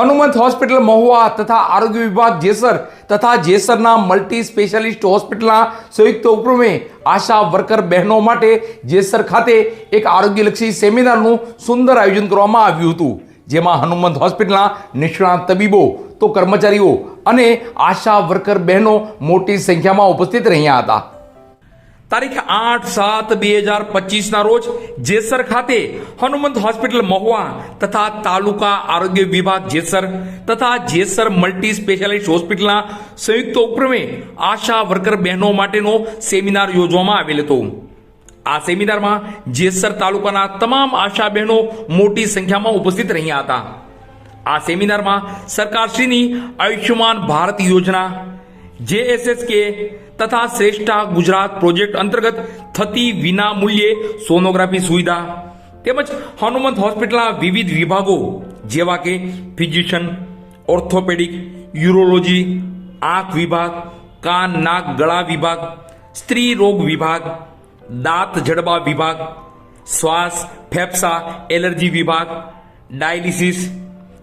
Hanumant hospital Mahuva તથા આરોગ્ય વિભાગ જેસર તથા જેસરના મલ્ટી સ્પેશિયાલિસ્ટ હોસ્પિટલના સંયુક્ત ઉપક્રમે આશા વર્કર બહેનો માટે જેસર ખાતે એક આરોગ્યલક્ષી સેમિનારનું સુંદર આયોજન કરવામાં આવ્યું હતું, જેમાં હનુમંત હોસ્પિટલના નિષ્ણાત તબીબો, તો કર્મચારીઓ અને આશા વર્કર બહેનો મોટી સંખ્યામાં ઉપસ્થિત રહ્યા હતા. તારીખ આઠ સાત બે હજાર પચીસના રોજ જેસર ખાતે હનુમંત હોસ્પિટલ મહુવા તથા તાલુકા આરોગ્ય વિભાગ જેસર તથા જેસર મલ્ટી સ્પેશિયાલિસ્ટ હોસ્પિટલના સંયુક્ત ઉપક્રમે આશા વર્કર બહેનો માટેનો સેમિનાર યોજવામાં આવેલ હતો. આ સેમિનારમાં જેસર તાલુકાના તમામ આશા બહેનો મોટી સંખ્યામાં ઉપસ્થિત રહ્યા હતા. આ સેમિનારમાં સરકારશ્રીની આયુષ્યમાન ભારત યોજના જેએસએસકે તથા શ્રેષ્ઠા ગુજરાત પ્રોજેક્ટ અંતર્ગત થતી વિના મૂલ્યે સોનોગ્રાફી સુવિધા તેમજ હનુમંત હોસ્પિટલના વિવિધ વિભાગો જેવા કે ફિઝિશિયન ઓર્થોપેડિક યુરોલોજી આંખ વિભાગ કાન નાક ગળા વિભાગ સ્ત્રી રોગ વિભાગ દાંત જડબા વિભાગ શ્વાસ ફેફસા એલર્જી વિભાગ ડાયાલિસિસ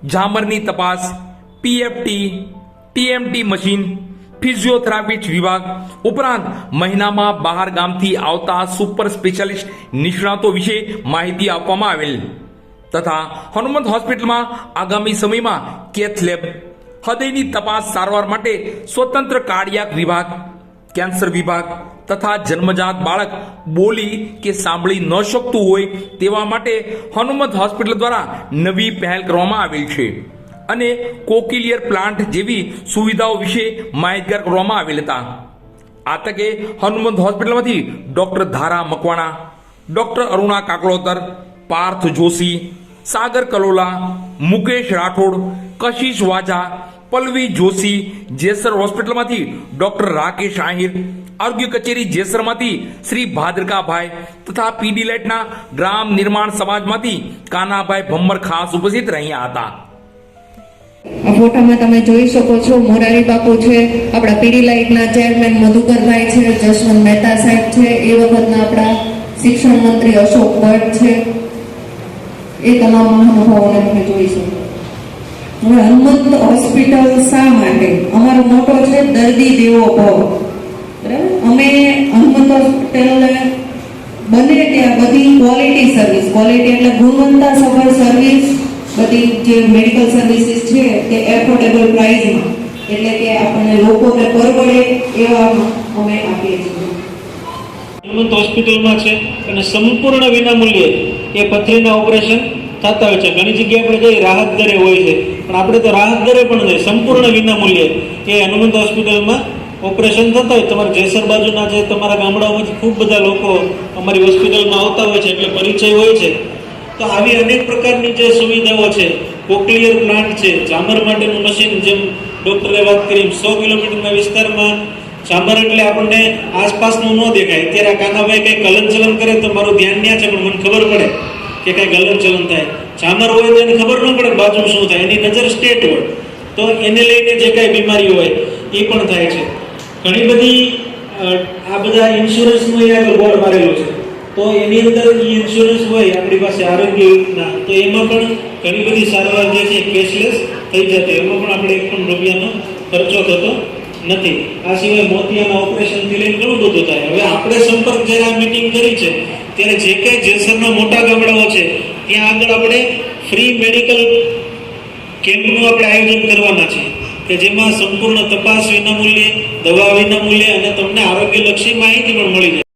ઝામરની તપાસ પીએફટી ટીએમટી મશીન ફિઝિયોથેરાપિસ્ટ વિભાગ. ઉપરાંત, મહિનામાં બહાર ગામથી આવતા સુપર સ્પેશિયાલિસ્ટ નિષ્ણાતો વિશે માહિતી આપવામાં આવેલ. તથા, હનુમંત હોસ્પિટલમાં આગામી સમયમાં કેથ લેબ. હૃદયની તપાસ સારવાર માટે સ્વતંત્ર કાર્ડિયાક વિભાગ, કેન્સર વિભાગ તથા જન્મજાત બાળક બોલી કે સાંભળી ન શકતું હોય તેવા માટે હનુમંત હોસ્પિટલ દ્વારા નવી પહેલ કરવામાં આવેલ છે. અને કોકિલિયર પ્લાન્ટ જેવી સુવિધાઓ વિશે માહિતગાર કરવામાં આવેલ હતા. આ તકે હનુમંત હોસ્પિટલમાંથી ડોક્ટર ધારા મકવાણા, ડોક્ટર અરુણા કાકલોતર, પાર્થ જોશી, સાગર કલોલા, મુકેશ રાઠોડ, કશિશ વાજા પલ્લવી જોશી, જેસર હોસ્પિટલમાંથી ડોક્ટર રાકેશ આહિર, આરોગ્ય કચેરી જેસરમાંથી શ્રી ભાદ્રકાભાઈ તથા પીડી લાઇટના ગ્રામ નિર્માણ સમાજમાંથી કાનાભાઈ ભમ્મર ખાસ ઉપસ્થિત રહ્યા હતા. ફોટામાં તમે જોઈ શકો છો, મોરારી બાપુ છે, આપણા પીડી લાઇટના ચેરમેન મધુકરભાઈ છે જસવંત મહેતા સાહેબ છે, એ વખતના આપણા શિક્ષણ મંત્રી અશોક ભટ્ટ છે. એ તમામ મહાનુભાવોને તમે જોઈ શકો. હવે હનુમંત હોસ્પિટલ શા માટે? અમારો મોટો છે, દર્દી દેવો ભવ. બરાબર? અમે હનુમંત હોસ્પિટલ બને ત્યાં બધી ક્વોલિટી સર્વિસ ક્વોલિટી એટલે ગુણવત્તા સફર સર્વિસ બધી જે મેડિકલ સર્વિસીસ છે તે એફોર્ડેબલ પ્રાઇસમાં એટલે કે આપણને લોકોને પરવડે એવામાં અમે આપીએ છીએ. હનુમંત હોસ્પિટલમાં છે અને સંપૂર્ણ વિનામૂલ્યે એ પથરીના ઓપરેશન થતા હોય છે. ઘણી જગ્યાએ આપણે જઈએ રાહત દરે હોય છે. પણ આપણે તો રાહત દરે પણ નહીં, સંપૂર્ણ વિનામૂલ્યે એ હનુમંત હોસ્પિટલમાં ઓપરેશન થતા હોય. તમારા જેસર બાજુના જે તમારા ગામડાઓમાંથી ખૂબ બધા લોકો અમારી હોસ્પિટલમાં આવતા હોય છે, એટલે પરિચય હોય છે. તો આવી અનેક પ્રકારની જે સુવિધાઓ છે, કોક્લિયર પ્લાન્ટ છે, ચામર માટેનું મશીન જેમ ડૉક્ટરે વાત કરી સો કિલોમીટરના વિસ્તારમાં ચામર એટલે આપણને આસપાસનું ન દેખાય. અત્યારે આ કાનાભાઈ કંઈ ગલન ચલન કરે તો મારું ધ્યાન ત્યાં છે, પણ મને ખબર પડે કે કાંઈ ગલન ચલન થાય. ચામર હોય તો એને ખબર ન પડે બાજુ શું થાય. એની નજર સ્ટેટ હોય. તો એને લઈને જે કાંઈ બીમારી હોય એ પણ થાય છે. ઘણી બધી આ બધા ઇન્સ્યોરન્સનું એ આગળ બોર્ડ મારેલું છે. તો એની અંદર ઈ ઇન્સ્યોરન્સ હોય, આપણી પાસે આરોગ્ય યોજના તો એમાં પણ ઘણી બધી સારવાર જે છે કેશલેસ થઈ જતી. એમાં પણ આપણે એક પણ રૂપિયાનો ખર્ચો થતો નથી. આ સિવાય મોતિયાના ઓપરેશનથી લઈને ઘણું બધું થાય. હવે આપણે સંપર્ક જ્યારે આ મિટિંગ કરી છે, ત્યારે જે કંઈ જેસરના મોટા ગામડાઓ છે, ત્યાં આગળ આપણે ફ્રી મેડિકલ કેમ્પનું આપણે આયોજન કરવાના છે, કે જેમાં સંપૂર્ણ તપાસ વિનામૂલ્યે, દવા વિનામૂલ્યે અને તમને આરોગ્યલક્ષી માહિતી પણ મળી જાય.